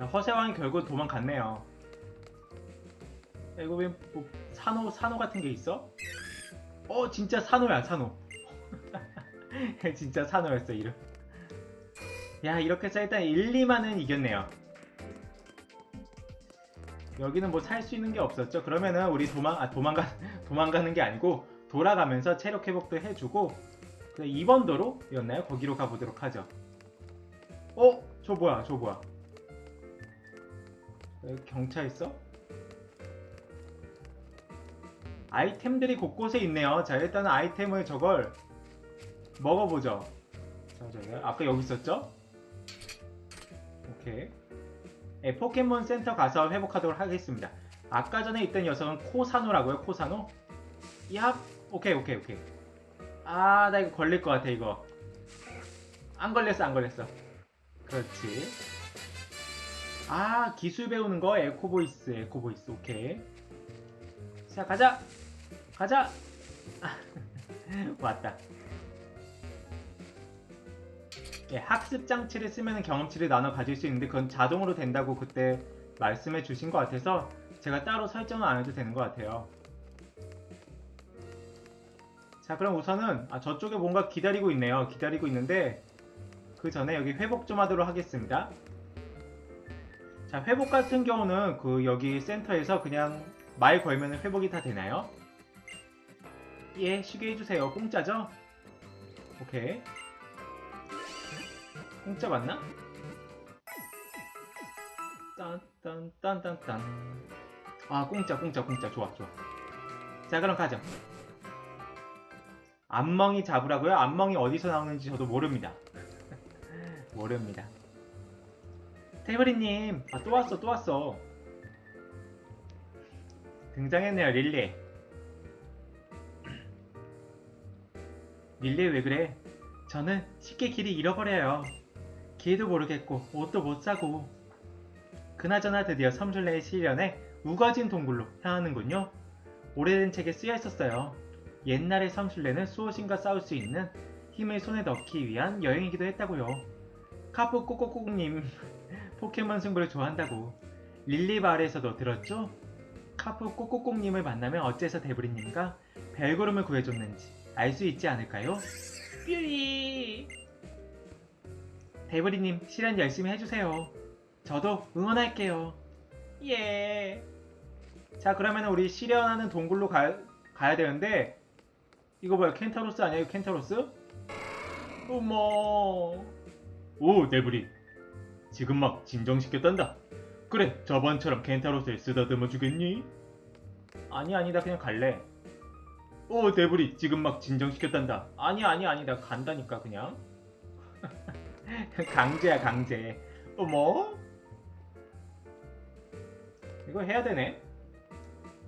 야, 허세왕이 결국 도망갔네요. 야, 이거 왜 뭐, 산호 산호 같은 게 있어? 어 진짜 산호야 산호. 진짜 산호였어 이름. 야 이렇게 해서 일단 1, 2만은 이겼네요. 여기는 뭐 살 수 있는 게 없었죠. 그러면은 우리 도망 아 도망가 도망가는 게 아니고 돌아가면서 체력 회복도 해주고 그 2번 도로였나요? 거기로 가보도록 하죠. 어? 저 뭐야? 저 뭐야? 여기 경차 있어? 아이템들이 곳곳에 있네요. 자 일단은 아이템을 저걸 먹어보죠. 자. 아까 여기 있었죠? 오케이. 네, 포켓몬 센터 가서 회복하도록 하겠습니다. 아까 전에 있던 녀석은 코사노라고요, 코사노? 야, 오케이, 오케이, 오케이. 아, 나 이거 걸릴 것 같아, 이거. 안 걸렸어, 안 걸렸어. 그렇지. 아, 기술 배우는 거, 에코보이스, 에코보이스, 오케이. 자, 가자! 가자! 왔다. 예, 학습 장치를 쓰면 경험치를 나눠 가질 수 있는데 그건 자동으로 된다고 그때 말씀해 주신 것 같아서 제가 따로 설정을 안 해도 되는 것 같아요. 자 그럼 우선은 아, 저쪽에 뭔가 기다리고 있네요. 기다리고 있는데 그 전에 여기 회복 좀 하도록 하겠습니다. 자 회복 같은 경우는 그 여기 센터에서 그냥 말 걸면 회복이 다 되나요? 예 쉬게 해주세요. 공짜죠? 오케이. 공짜 맞나? 딴딴딴딴딴 아 공짜 공짜 공짜 좋아 좋아 자 그럼 가죠 안멍이 잡으라고요? 안멍이 어디서 나오는지 저도 모릅니다 모릅니다 테이블리님 아 또 왔어 또 왔어 등장했네요 릴리 릴리 왜 그래? 저는 쉽게 길이 잃어버려요 길도 모르겠고 옷도 못 사고 그나저나 드디어 섬술래의 시련에 우거진 동굴로 향하는군요. 오래된 책에 쓰여 있었어요. 옛날의 섬술래는 수호신과 싸울 수 있는 힘을 손에 넣기 위한 여행이기도 했다고요. 카푸 꼬꼬꼬님 포켓몬 승부를 좋아한다고 릴리 마을에서도 들었죠? 카푸 꼬꼬꼬님을 만나면 어째서 데브리님과 별구름을 구해줬는지 알 수 있지 않을까요? 뾰리 데브리님 실현 열심히 해주세요. 저도 응원할게요. 예. 자 그러면 우리 실현하는 동굴로 가, 가야 되는데 이거 뭐야 켄타로스 아니야 이거 켄타로스? 어머. 오 데브리. 지금 막 진정시켰단다. 그래 저번처럼 켄타로스에 쓰다듬어 주겠니? 아니 아니 나 그냥 갈래. 오 데브리 지금 막 진정시켰단다. 아니 아니 아니 나 간다니까 그냥. 강제야 강제 어머 이거 해야 되네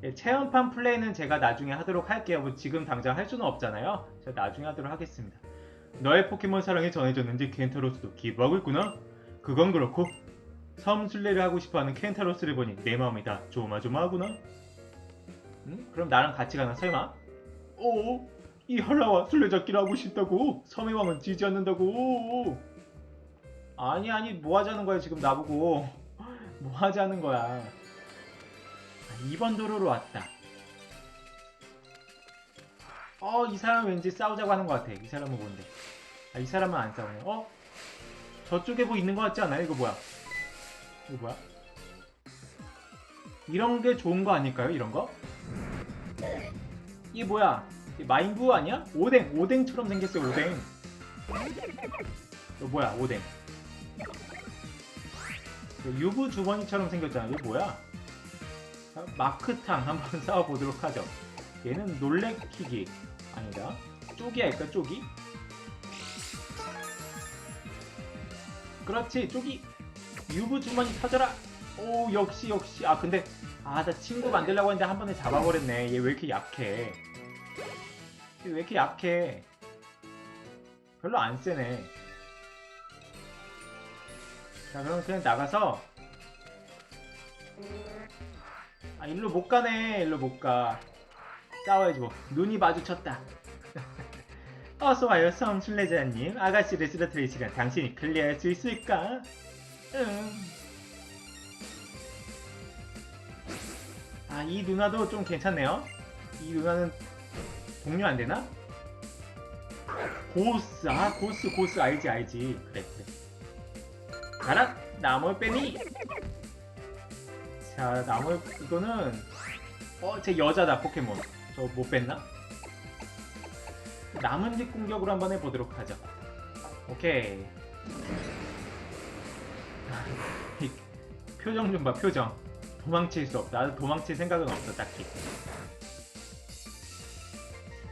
예, 체험판 플레이는 제가 나중에 하도록 할게요 뭐 지금 당장 할 수는 없잖아요 제가 나중에 하도록 하겠습니다 너의 포켓몬 사랑이 전해졌는지 켄타로스도 기부하고 있구나 그건 그렇고 섬술래를 하고 싶어하는 켄타로스를 보니 내 마음이 다 조마조마하구나. 응? 그럼 나랑 같이 가나 설마? 오, 이 한라와 술래잡기를 하고 싶다고? 섬의 왕은 지지 않는다고? 아니 아니 뭐 하자는 거야 지금 나보고? 뭐 하자는 거야? 아, 2번 도로로 왔다. 어 이 사람 왠지 싸우자고 하는 것 같아. 이 사람은 뭔데? 아, 이 사람은 안 싸우네. 어? 저쪽에 뭐 있는 것 같지 않아요? 이거 뭐야 이거 뭐야 이런 게 좋은 거 아닐까요? 이런 거? 이게 뭐야 마인부 아니야? 오뎅 오뎅처럼 생겼어요 오뎅 이거 뭐야 오뎅 유부 주머니처럼 생겼잖아. 이게 뭐야? 자, 마크탕 한번 싸워보도록 하죠. 얘는 놀래키기 아니다. 쪼기 할까 쪼기? 그렇지 쪼기. 유부 주머니 터져라. 오 역시 역시. 아 근데 아 나 친구 만들려고 했는데 한 번에 잡아버렸네. 얘 왜 이렇게 약해? 얘 왜 이렇게 약해? 별로 안 세네. 자 그럼 그냥 나가서 아 일로 못 가네 일로 못가 싸워야지 뭐 눈이 마주쳤다 어서와요 성순례자님 아가씨를 쓰러뜨리시간 당신이 클리어할 수 있을까? 음. 아이 누나도 좀 괜찮네요 이 누나는 동료 안되나? 고스 아 고스 고스 알지 알지 그래 그래 가라 나물 빼니 자 나물 이거는 어제 여자다 포켓몬 저 못 뺐나? 나뭇잎 공격으로 한번 해보도록 하죠. 오케이. 이 표정 좀 봐, 표정. 도망칠 수 없다. 도망칠 생각은 없어, 딱히.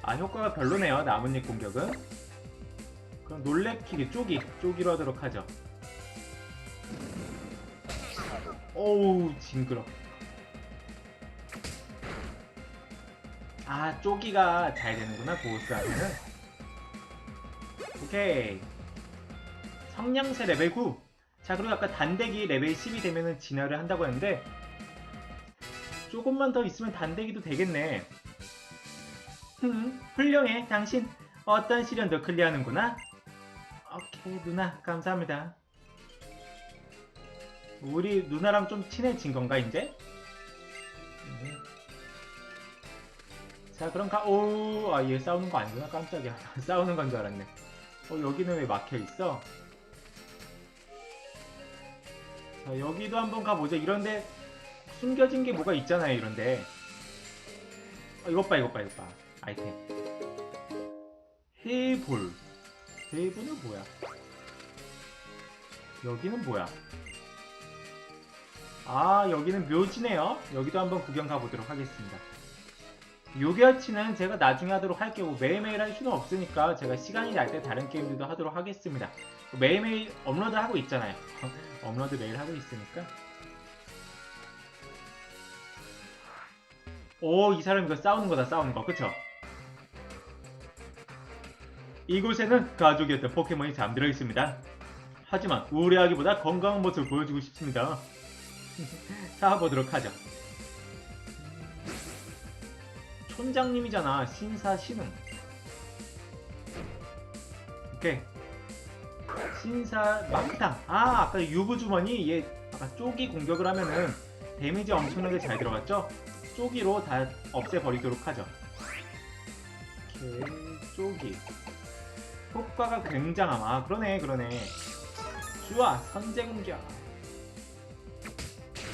아, 효과가 별로네요, 나뭇잎 공격은. 그럼 놀래키기, 쪼기, 쪼기로 하도록 하죠. 오우, 징그러. 아, 쪼기가 잘 되는구나, 고스한테는. 오케이. 성냥새 레벨 9. 자, 그리고 아까 단대기 레벨 10이 되면은 진화를 한다고 했는데, 조금만 더 있으면 단대기도 되겠네. 흠, 훌륭해. 당신 어떤 시련도 클리어하는구나. 오케이, 누나, 감사합니다. 우리 누나랑 좀 친해진 건가, 이제? 음. 자, 그럼 가, 오, 아, 얘 싸우는 거 아니구나. 깜짝이야. 싸우는 건 줄 알았네. 어, 여기는 왜 막혀 있어? 자, 여기도 한번 가보자. 이런데 숨겨진 게 뭐가 있잖아요, 이런데. 어, 이것 봐, 이것 봐, 이것 봐. 아이템. 해볼. 해볼은 뭐야? 여기는 뭐야? 아, 여기는 묘지네요. 여기도 한번 구경 가보도록 하겠습니다. 요결치는 제가 나중에 하도록 할게요. 매일매일 할 수는 없으니까 제가 시간이 날 때 다른 게임들도 하도록 하겠습니다. 매일매일 업로드 하고 있잖아요. 업로드 매일 하고 있으니까. 오, 이 사람 이거 싸우는 거다, 싸우는 거. 그쵸? 이곳에는 가족이었던 포켓몬이 잠들어 있습니다. 하지만 우울해하기보다 건강한 모습을 보여주고 싶습니다. 사보도록 하죠. 촌장님이잖아. 신사 신흥. 오케이. 신사 막탕. 아, 아까 유부 주머니 얘 아까 쪼기 공격을 하면은 데미지 엄청나게 잘 들어갔죠? 쪼기로 다 없애버리도록 하죠. 오케이, 쪼기. 효과가 굉장함. 아, 그러네, 그러네. 좋아, 선제 공격.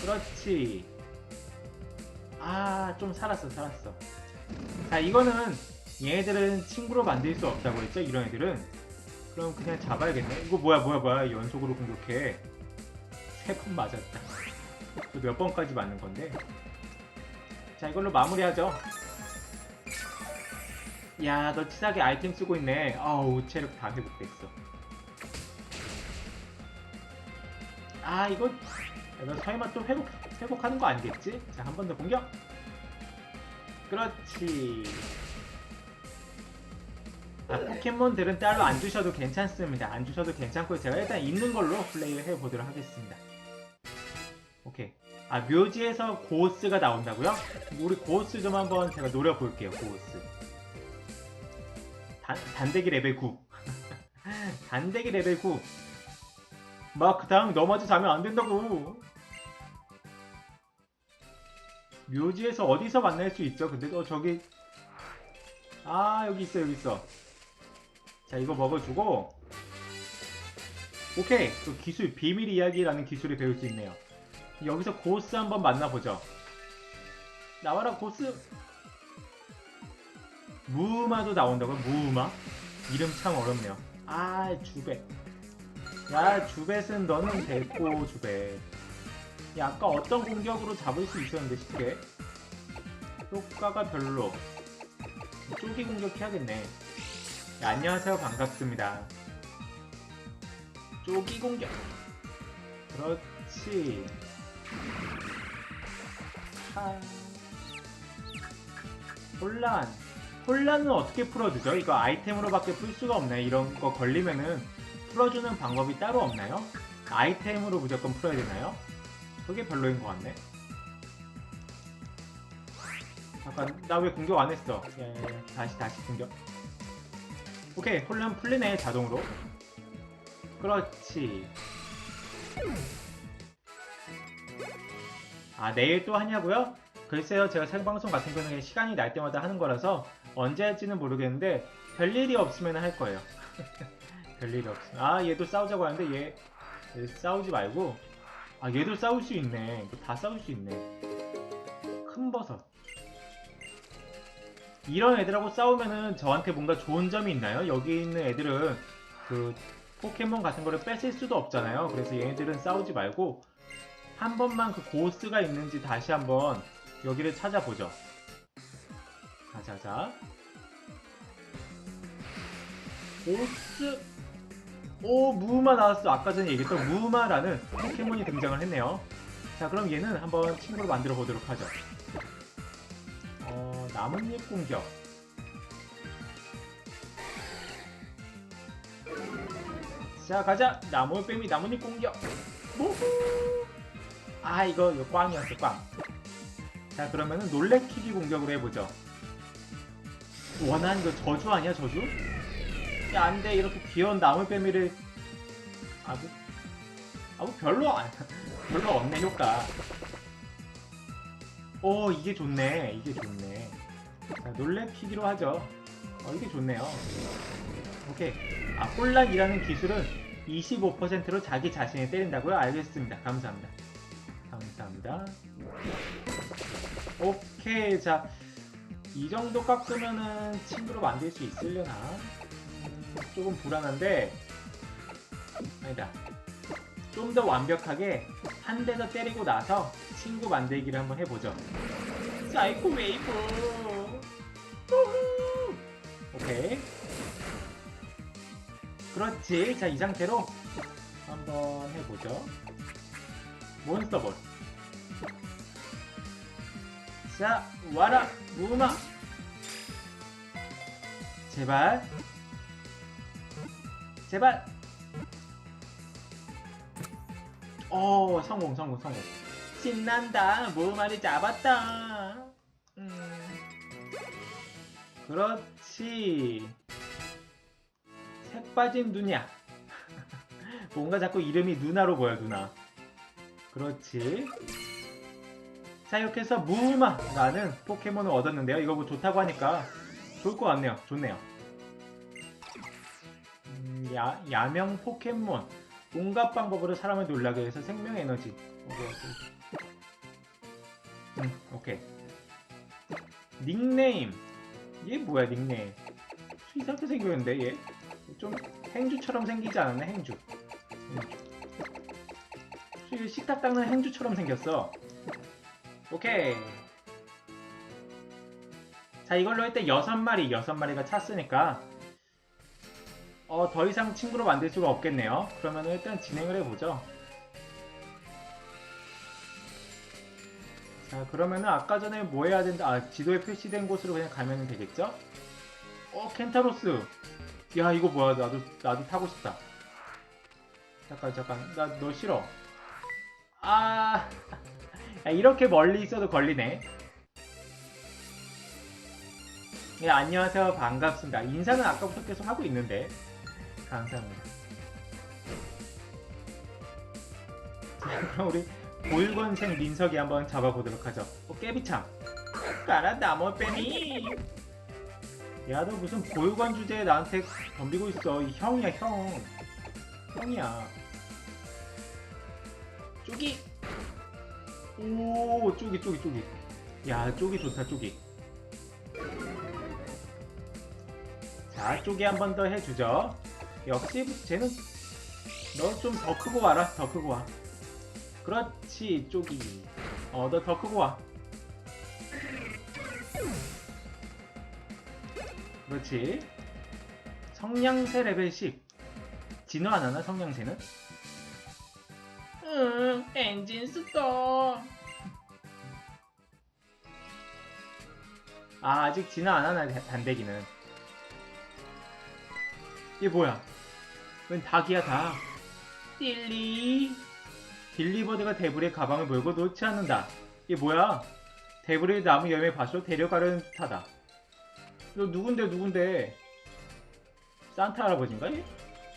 그렇지. 아, 좀 살았어, 살았어. 자, 이거는 얘네들은 친구로 만들 수 없다고 했죠? 이런 애들은. 그럼 그냥 잡아야겠네. 이거 뭐야, 뭐야, 뭐야. 연속으로 공격해. 세 번 맞았다. 몇 번까지 맞는 건데. 자, 이걸로 마무리하죠. 야, 너 치사하게 아이템 쓰고 있네. 아우, 체력 다 회복됐어. 아, 이거, 너 설마 또 회복, 회복하는 거 아니겠지? 자, 한 번 더 공격. 그렇지. 아, 포켓몬들은 따로 안 주셔도 괜찮습니다. 안 주셔도 괜찮고 제가 일단 있는 걸로 플레이를 해보도록 하겠습니다. 오케이. 아, 묘지에서 고스가 나온다고요? 우리 고스 좀 한번 제가 노려볼게요, 고스. 단, 단대기 레벨 9. 단대기 레벨 9. 막, 그 다음 넘어져 자면 안 된다고. 묘지에서 어디서 만날 수 있죠? 근데 어 저기 아 여기 있어 여기 있어. 자 이거 먹어주고. 오케이. 또 기술 비밀 이야기라는 기술을 배울 수 있네요. 여기서 고스 한번 만나보죠. 나와라 고스. 무마도 나온다고요? 무마? 이름 참 어렵네요. 아 주벳 야 주벳은 너는 됐고 주벳 야, 아까 어떤 공격으로 잡을 수 있었는데 쉽게? 효과가 별로. 쪼기 공격해야겠네. 야, 안녕하세요. 반갑습니다. 쪼기 공격. 그렇지. 하... 혼란. 혼란은 어떻게 풀어주죠? 이거 아이템으로밖에 풀 수가 없네. 이런 거 걸리면은 풀어주는 방법이 따로 없나요? 아이템으로 무조건 풀어야 되나요? 그게 별로인 것 같네. 잠깐, 나 왜 공격 안 했어? 예, 다시, 다시 공격. 오케이, 혼란 풀리네, 자동으로. 그렇지. 아, 내일 또 하냐고요? 글쎄요, 제가 생방송 같은 경우는 시간이 날 때마다 하는 거라서 언제 할지는 모르겠는데 별일이 없으면 할 거예요. 별일이 없으면. 아, 얘도 싸우자고 하는데 얘, 얘 싸우지 말고. 아, 얘도 싸울 수 있네. 다 싸울 수 있네. 큰 버섯. 이런 애들하고 싸우면은 저한테 뭔가 좋은 점이 있나요? 여기 있는 애들은 그 포켓몬 같은 거를 뺏을 수도 없잖아요. 그래서 얘네들은 싸우지 말고 한 번만 그 고스가 있는지 다시 한번 여기를 찾아보죠. 자자자. 고스. 오 무우마 나왔어. 아까 전에 얘기했던 무우마라는 포켓몬이 등장을 했네요. 자 그럼 얘는 한번 친구로 만들어 보도록 하죠. 어 나뭇잎 공격. 자 가자 나무뱀이 나뭇잎 공격. 우후. 아 이거 이거 꽝이었어 꽝. 자 그러면은 놀래키기 공격으로 해보죠. 원한 이거 저주 아니야 저주? 야 안돼 이렇게 귀여운 나무뱀이를 아무 아무 별로 안 별로 없네 효과. 오 이게 좋네 이게 좋네. 자 놀래키기로 하죠. 어 이게 좋네요. 오케이. 아 혼란이라는 기술은 25%로 자기 자신을 때린다고요? 알겠습니다. 감사합니다. 감사합니다. 오케이 자. 이 정도 깎으면은 친구로 만들 수 있으려나? 음, 조금 불안한데 아니다. 좀 더 완벽하게 한대더 때리고 나서 친구 만들기를 한번 해보죠. 사이코 웨이브. 오케이. 그렇지. 자, 이 상태로 한번 해보죠. 몬스터볼. 자, 와라, 무마. 제발. 제발. 어, 성공, 성공, 성공. 신난다. 무마를 잡았다. 음. 그렇지. 색 빠진 누냐. 뭔가 자꾸 이름이 누나로 보여, 누나. 그렇지. 자, 이렇게 해서 무마라는 포켓몬을 얻었는데요. 이거 뭐 좋다고 하니까 좋을 것 같네요. 좋네요. 음, 야, 야명 포켓몬. 온갖 방법으로 사람을 놀라게 해서 생명 에너지. 또. 음, 오케이. 닉네임. 얘 뭐야, 닉네임. 이상하게 생겼는데, 얘? 좀 행주처럼 생기지 않았나, 행주. 행주. 식탁 닦는 행주처럼 생겼어. 오케이. 자, 이걸로 일단 여섯 마리, 여섯 마리가 찼으니까, 어, 더 이상 친구로 만들 수가 없겠네요. 그러면 일단 진행을 해보죠. 자, 그러면은 아까 전에 뭐 해야 된다? 아, 지도에 표시된 곳으로 그냥 가면 되겠죠? 어, 켄타로스. 야, 이거 뭐야? 나도, 나도 타고 싶다. 잠깐, 잠깐. 나 너 싫어. 아, 야, 이렇게 멀리 있어도 걸리네. 예, 안녕하세요. 반갑습니다. 인사는 아까부터 계속 하고 있는데. 감사합니다. 자, 그럼 우리 보육원생 민석이 한번 잡아보도록 하죠. 어, 깨비창. 가라, 나머빼니. 야, 너 무슨 보육원 주제에 나한테 덤비고 있어. 이 형이야, 형. 형이야. 쪼기. 오, 쪼기, 쪼기, 쪼기. 야, 쪼기 좋다, 쪼기. 자, 쪼기 한 번 더 해주죠. 역시 쟤는 너 좀 더 크고 와라. 더 크고 와. 그렇지, 쪼기. 어, 너 더 크고 와. 그렇지. 성냥새 레벨 10. 진화 안 하나, 성냥새는? 응, 엔진 스톱. 아, 아직 진화 안 하나, 단대기는. 이게 뭐야? 웬 닭이야, 닭. 딜리. 딜리버드가 데브리의 가방을 몰고 놓지 않는다. 이게 뭐야? 데브리 나무 열매 밭으로 데려가려는 듯하다. 너 누군데, 누군데? 산타 할아버지인가? 얘?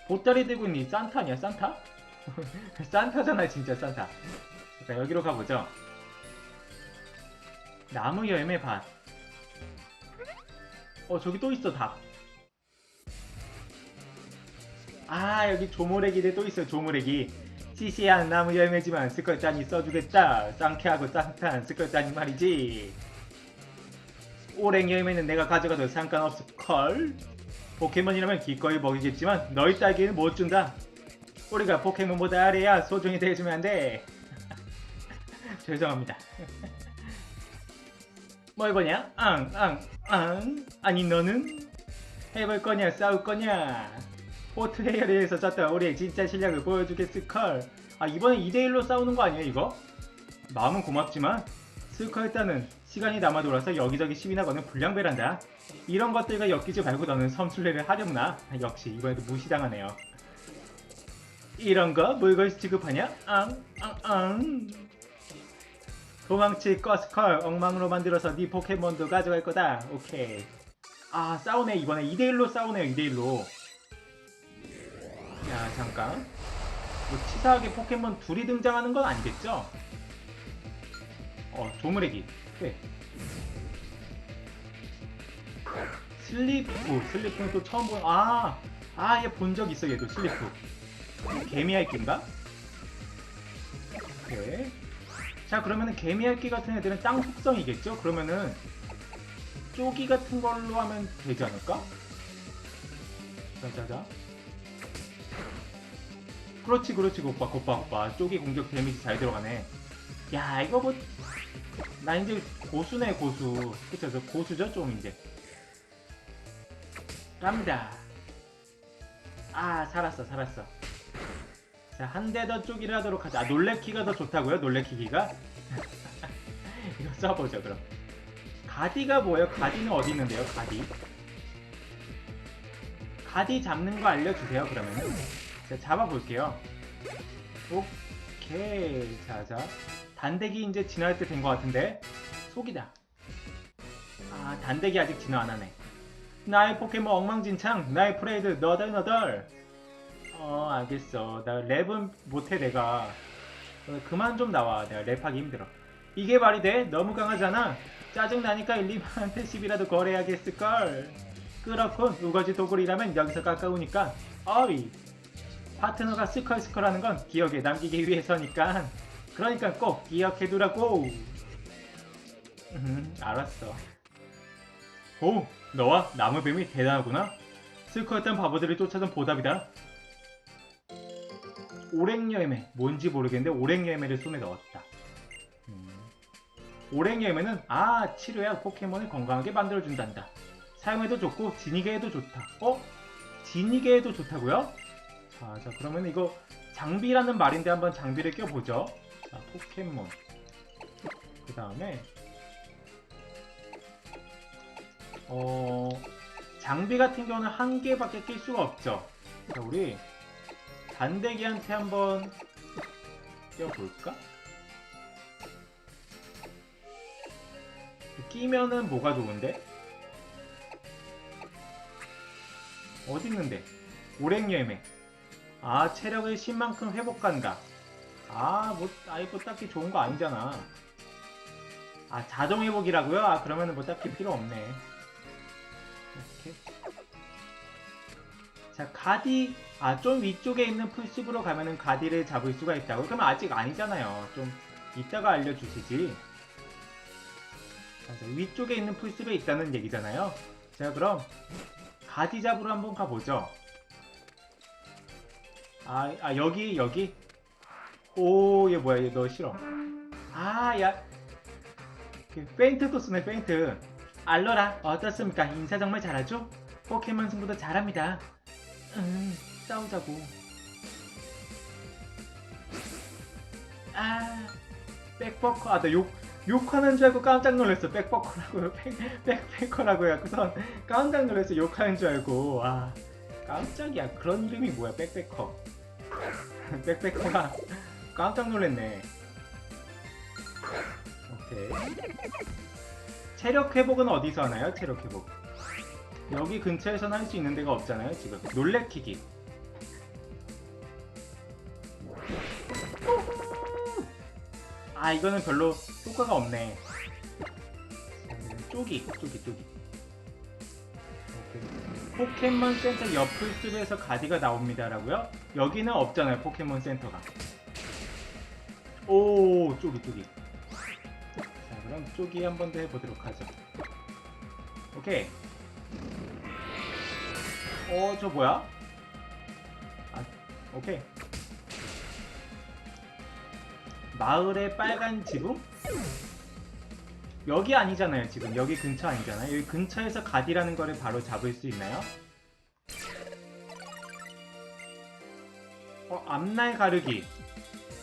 보따리 들고 이 산타 아니야, 산타? 산타잖아, 진짜 산타. 자, 여기로 가보죠. 나무 열매 밭. 어 저기 또 있어 닭. 아 여기 조모래기들 또 있어 조모래기. 시시한 나무 열매지만 스컬짠이 써주겠다. 쌍쾌하고 쌍탄 스컬짠이 말이지. 오랭 열매는 내가 가져가도 상관없을 걸. 포켓몬이라면 기꺼이 먹이겠지만 너희 딸기는 못 준다. 우리가 포켓몬보다 아래야 소중히 대해주면 안 돼. 죄송합니다. 뭘 거냐? 앙, 앙, 앙. 아니 너는 해볼 거냐? 싸울 거냐? 포트 헤어리에서 졌던 우리의 진짜 실력을 보여주겠을걸. 아 이번에 2대1로 싸우는 거 아니에요 이거? 마음은 고맙지만 스컬타는 시간이 남아 돌아서 여기저기 시비나 거는 불량배란다. 이런 것들과 엮이지 말고 너는 섬술래를 하려구나. 아, 역시 이번에도 무시당하네요. 이런 거 물건 취급하냐? 앙, 앙, 앙. 도망칠 거스컬 엉망으로 만들어서 네 포켓몬도 가져갈 거다. 오케이. 아 싸우네 이번에 2대1로 싸우네요 2대1로. 야 잠깐. 뭐 치사하게 포켓몬 둘이 등장하는 건 아니겠죠? 어 조무래기. 네. 슬리프 슬리프는 또 처음 본. 아, 아, 얘 본 적 있어 얘도 슬리프. 개미핥기인가? 오케이. 자 그러면은 개미핥기 같은 애들은 땅 속성이겠죠? 그러면은 쪼기 같은 걸로 하면 되지 않을까? 자자자. 그렇지 그렇지 오빠 오빠 오빠 쪼기 공격 데미지 잘 들어가네. 야 이거 뭐 나 이제 고수네 고수. 그쵸 저 고수죠 좀 이제. 갑니다. 아 살았어 살았어. 자, 한 대 더 쪼기를 하도록 하자. 아, 놀래키가 더 좋다고요? 놀래키기가? 이거 써보죠, 그럼. 가디가 뭐예요? 가디는 어디 있는데요, 가디? 가디 잡는 거 알려주세요, 그러면은. 자, 잡아볼게요. 오케이. 자, 자. 단대기 이제 진화할 때 된 것 같은데. 속이다. 아, 단대기 아직 진화 안 하네. 나의 포켓몬 엉망진창, 나의 프레이드 너덜너덜. 어 알겠어 나 랩은 못해 내가 어, 그만 좀 나와 내가 랩하기 힘들어 이게 말이 돼? 너무 강하잖아 짜증나니까 일리만한테 10이라도 거래하겠을걸 그렇군 우거지 도굴이라면 여기서 가까우니까 어이 파트너가 스컬스컬하는 건 기억에 남기기 위해서니까 그러니까 꼭 기억해두라고 음 알았어 오 너와 나무뱀이 대단하구나 스컬했던 바보들을 쫓아던 보답이다 오랭여매매 뭔지 모르겠는데 오랭여매를 손에 넣었다. 음. 오랭여매는 아 치료약 포켓몬을 건강하게 만들어준단다. 사용해도 좋고 지니게에도 좋다. 어? 지니게에도 좋다고요? 자, 자 그러면 이거 장비라는 말인데 한번 장비를 껴보죠. 자, 포켓몬. 그 다음에 어 장비 같은 경우는 한 개밖에 낄 수가 없죠. 자, 우리 단대기한테 한번 껴볼까? 끼면은 뭐가 좋은데? 어디 있는데? 오랭여매. 아, 체력을 10만큼 회복한다. 아, 뭐, 아이, 뭐 딱히 좋은 거 아니잖아. 아, 자동 회복이라고요? 아, 그러면은 뭐 딱히 필요 없네. 이렇게. 자, 가디, 아, 좀 위쪽에 있는 풀숲으로 가면은 가디를 잡을 수가 있다고? 그러면 아직 아니잖아요. 좀 이따가 알려주시지. 자, 위쪽에 있는 풀숲에 있다는 얘기잖아요. 자, 그럼 가디 잡으러 한번 가보죠. 아, 아 여기, 여기. 오, 얘 뭐야, 얘 너 싫어. 아, 야. 그 페인트도 쓰네, 페인트. 알로라, 어떻습니까? 인사 정말 잘하죠? 포켓몬 승부도 잘합니다. 음, 싸우자고. 아, 백버커. 아, 나 욕, 욕하는 줄 알고 깜짝 놀랐어. 백버커라고요. 백, 백패커라고 해갖고선 깜짝 놀랐어. 욕하는 줄 알고. 아, 깜짝이야. 그런 이름이 뭐야, 백패커. 백패커가 깜짝 놀랐네. 오케이. 체력 회복은 어디서 하나요? 체력 회복. 여기 근처에서는 할수 있는 데가 없잖아요 지금 놀래키기 아 이거는 별로 효과가 없네 쪼기 쪼기 쪼기 오케이. 포켓몬 센터 옆을 숲에서 가디가 나옵니다라고요? 여기는 없잖아요 포켓몬 센터가 오 쪼기 쪼기 자 그럼 쪼기 한 번 더 해보도록 하죠 오케이 어 저 뭐야? 아 오케이 마을의 빨간 지붕? 여기 아니잖아요 지금. 여기 근처 아니잖아요. 여기 근처에서 가디라는 거를 바로 잡을 수 있나요? 어 앞날 가르기.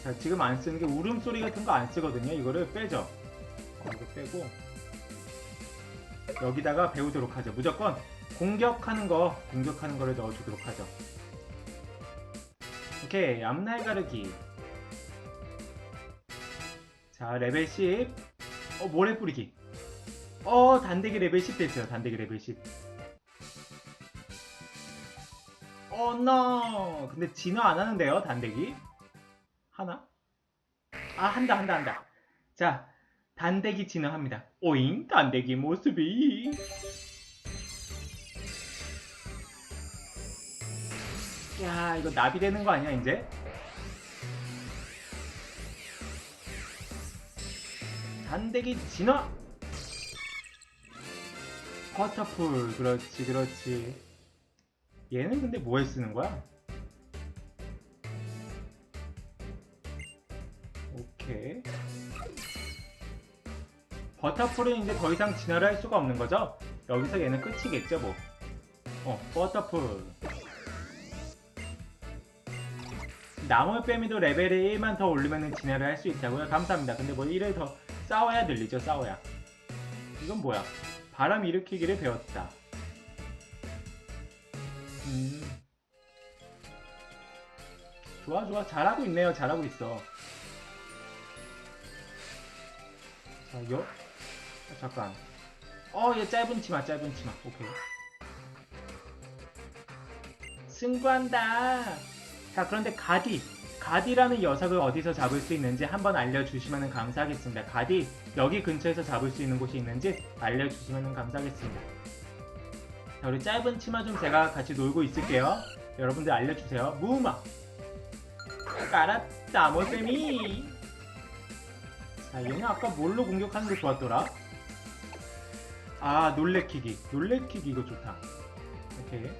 자 지금 안 쓰는 게 울음소리 같은 거 안 쓰거든요. 이거를 빼죠. 어, 이거 빼고. 여기다가 배우도록 하죠. 무조건 공격하는 거 공격하는 거를 넣어주도록 하죠. 오케이. 앞날 가르기. 자 레벨 10 어, 모래 뿌리기. 어, 단대기 레벨 10 됐어요. 단대기 레벨 10. 어, no. 근데 진화 안 하는데요, 단대기? 하나? 아, 한다, 한다, 한다. 자, 단대기 진화합니다. 오잉, 단대기 모습이. 야, 이거 나비 되는 거 아니야, 이제? 단대기 진화 버터풀 그렇지 그렇지 얘는 근데 뭐에 쓰는 거야? 오케이 버터풀은 이제 더 이상 진화를 할 수가 없는 거죠? 여기서 얘는 끝이겠죠 뭐 어, 버터풀 나무 빼미도 레벨을 1만 더 올리면 진화를 할 수 있다고요? 감사합니다 근데 뭐 1을 더 싸워야 늘리죠 싸워야. 이건 뭐야? 바람 일으키기를 배웠다. 음. 좋아 좋아. 잘하고 있네요. 잘하고 있어. 자요 아, 잠깐. 어얘 짧은 치마 짧은 치마. 오케이. 승부한다. 자 그런데 가디 가디라는 녀석을 어디서 잡을 수 있는지 한번 알려주시면 감사하겠습니다. 가디 여기 근처에서 잡을 수 있는 곳이 있는지 알려주시면 감사하겠습니다. 자, 우리 짧은 치마 좀 제가 같이 놀고 있을게요. 여러분들 알려주세요. 무마 까라따 모세미 자 얘는 아까 뭘로 공격하는 게 좋았더라? 아 놀래키기 놀래키기 이거 좋다. 오케이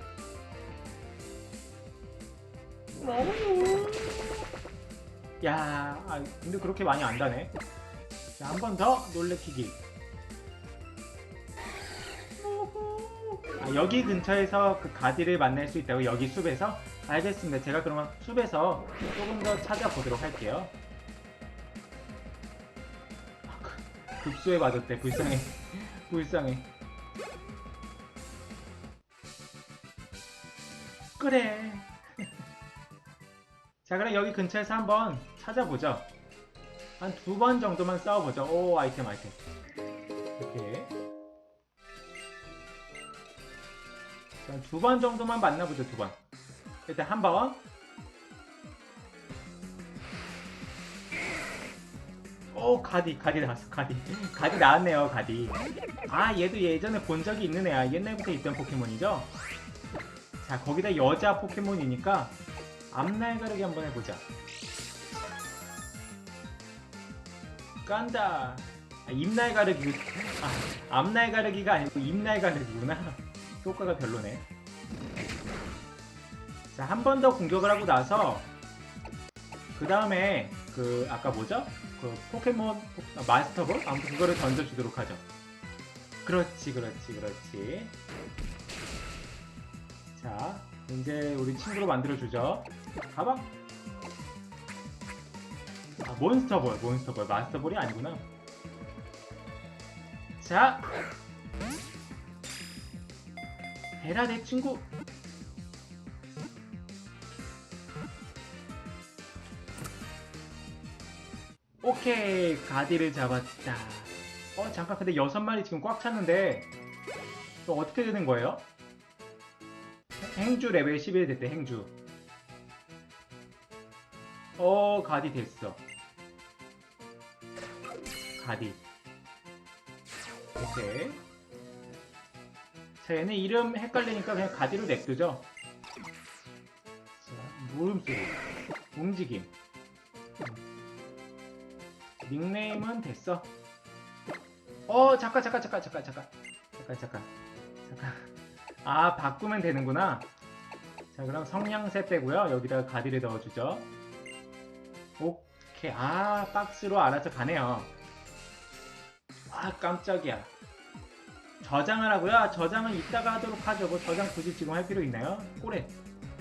야, 아, 근데 그렇게 많이 안 다네. 자, 한 번 더 놀래키기. 아, 여기 근처에서 그 가디를 만날 수 있다고 여기 숲에서? 알겠습니다. 제가 그러면 숲에서 조금 더 찾아보도록 할게요. 아, 그- 급수에 맞았대. 불쌍해. 불쌍해. 그래. 자 그럼 여기 근처에서 한번 찾아보죠. 한 두 번 정도만 싸워보죠. 오 아이템 아이템. 이렇게. 두 번 정도만 만나보죠 두번. 일단 한번. 오 가디 가디 나왔어 가디. 가디 나왔네요 가디. 아 얘도 예전에 본 적이 있는 애야. 옛날부터 있던 포켓몬이죠? 자 거기다 여자 포켓몬이니까 앞날 가르기 한번 해보자. 깐다. 아, 입날 가르기. 아, 앞날 가르기가 아니고 입날 가르기구나. 효과가 별로네. 자, 한 번 더 공격을 하고 나서 그 다음에 그 아까 뭐죠? 그 포켓몬 아, 마스터볼? 아무튼 그거를 던져주도록 하죠. 그렇지, 그렇지, 그렇지. 자, 이제 우리 친구로 만들어주죠. 가방. 아, 몬스터볼, 몬스터볼. 마스터볼이 아니구나. 자. 베라 내 친구. 오케이, 가디를 잡았다. 어, 잠깐, 근데 여섯 마리 지금 꽉 찼는데, 또 어떻게 되는 거예요? 행주 레벨 11 됐대 행주 어 가디 됐어 가디 오케이. 자, 얘는 이름 헷갈리니까 그냥 가디로 냅두죠. 자, 물음소리, 움직임. 음. 닉네임은 됐어. 어, 잠깐, 잠깐, 잠깐, 잠깐, 잠깐, 잠깐, 잠깐, 잠깐. 아, 바꾸면 되는구나. 자, 그럼 성냥새 빼고요. 여기다가 가디를 넣어주죠. 오케이. 아, 박스로 알아서 가네요. 아, 깜짝이야. 저장을 하고요. 저장은 이따가 하도록 하죠. 뭐 저장 굳이 지금 할 필요 있나요? 꼬레.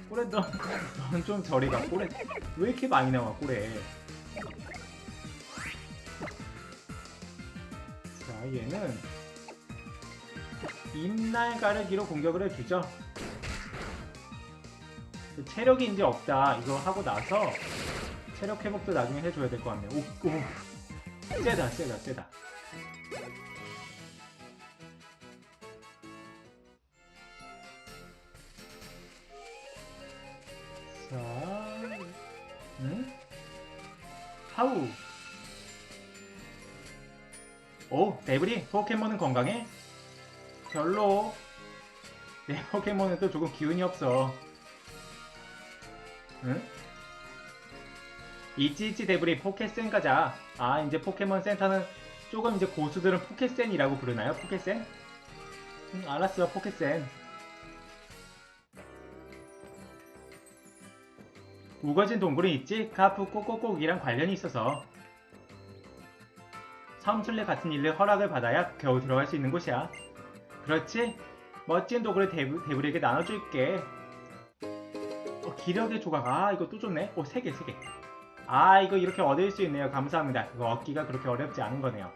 꼬레 너, 넌좀 저리 가. 꼬레. 왜 이렇게 많이 나와, 꼬레. 자, 얘는 입날 가르기로 공격을 해주죠. 그 체력이 이제 없다. 이거 하고 나서 체력 회복도 나중에 해줘야 될 것 같네요. 오, 오. 세다, 세다, 세다. 자, 응? 하우. 오, 데브리, 포켓몬은 건강해? 별로. 내 포켓몬은 또 조금 기운이 없어. 응? 있지 데브리 포켓센 가자. 아 이제 포켓몬 센터는 조금 이제 고수들은 포켓센이라고 부르나요? 포켓센? 응, 알았어 포켓센. 우거진 동굴은 있지? 가프 꼭꼭꼭이랑 관련이 있어서 섬술래 같은 일을 허락을 받아야 겨우 들어갈 수 있는 곳이야. 그렇지? 멋진 도구를 데브, 데브리에게 나눠줄게. 어, 기력의 조각. 아, 이거 또 좋네. 오, 세 개, 세 개. 아, 이거 이렇게 얻을 수 있네요. 감사합니다. 그거 얻기가 그렇게 어렵지 않은 거네요.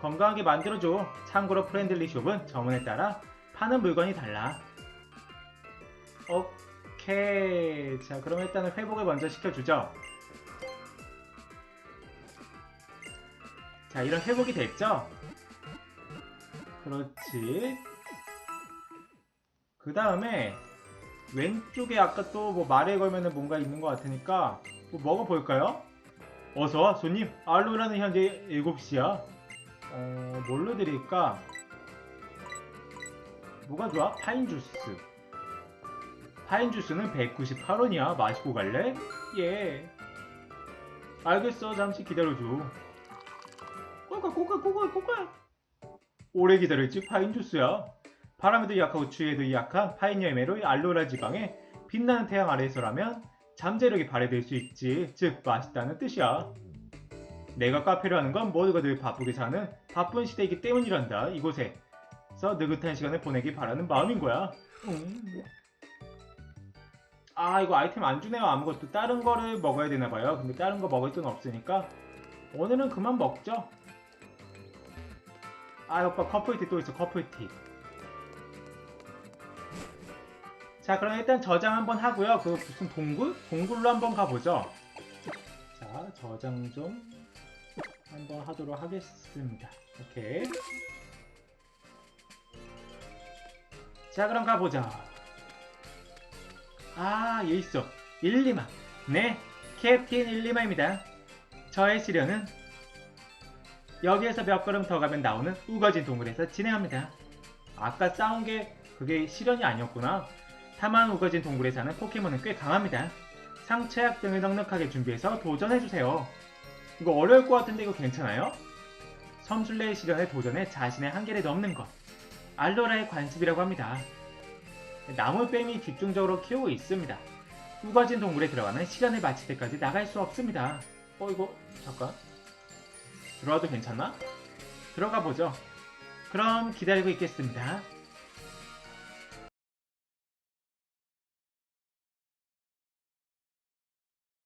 건강하게 만들어줘. 참고로 프렌들리 숍은 저문에 따라 파는 물건이 달라. 오케이. 자, 그럼 일단은 회복을 먼저 시켜주죠. 자, 이런 회복이 됐죠? 그렇지. 그 다음에 왼쪽에 아까 또 뭐 말에 걸면은 뭔가 있는 것 같으니까 뭐 먹어볼까요? 어서와 손님. 알로라는 현재 7시야. 어 뭘로 드릴까? 뭐가 좋아? 파인 주스. 파인 주스는 198원이야. 마시고 갈래? 예. 알겠어. 잠시 기다려줘. 꼬까 꼬까 꼬까 꼬까 오래 기다렸지 파인 주스야. 바람에도 약하고 추위에도 약한 파인 열매로 알로라 지방에 빛나는 태양 아래에서라면 잠재력이 발휘될 수 있지. 즉 맛있다는 뜻이야. 내가 카페를 하는 건 모두가 늘 바쁘게 사는 바쁜 시대이기 때문이란다. 이곳에서 느긋한 시간을 보내길 바라는 마음인 거야. 음. 아 이거 아이템 안 주네요 아무것도 다른 거를 먹어야 되나 봐요. 근데 다른 거 먹을 돈 없으니까 오늘은 그만 먹죠. 아 오빠 커플티 또 있어 커플티. 자 그럼 일단 저장 한번 하고요. 그 무슨 동굴? 동굴로 한번 가보죠. 자 저장 좀 한번 하도록 하겠습니다. 오케이. 자 그럼 가보자. 아얘 있어. 일리마. 네 캡틴 일리마입니다. 저의 시련은 여기에서 몇 걸음 더 가면 나오는 우거진 동굴에서 진행합니다. 아까 싸운 게 그게 실현이 아니었구나. 다만 우거진 동굴에 사는 포켓몬은 꽤 강합니다. 상처약 등을 넉넉하게 준비해서 도전해주세요. 이거 어려울 것 같은데 이거 괜찮아요? 섬술래의 시련에 도전해 자신의 한계를 넘는 것. 알로라의 관습이라고 합니다. 나물뱀이 집중적으로 키우고 있습니다. 우거진 동굴에 들어가면 시련을 마칠 때까지 나갈 수 없습니다. 어 이거 잠깐 들어와도 괜찮나? 들어가 보죠. 그럼 기다리고 있겠습니다.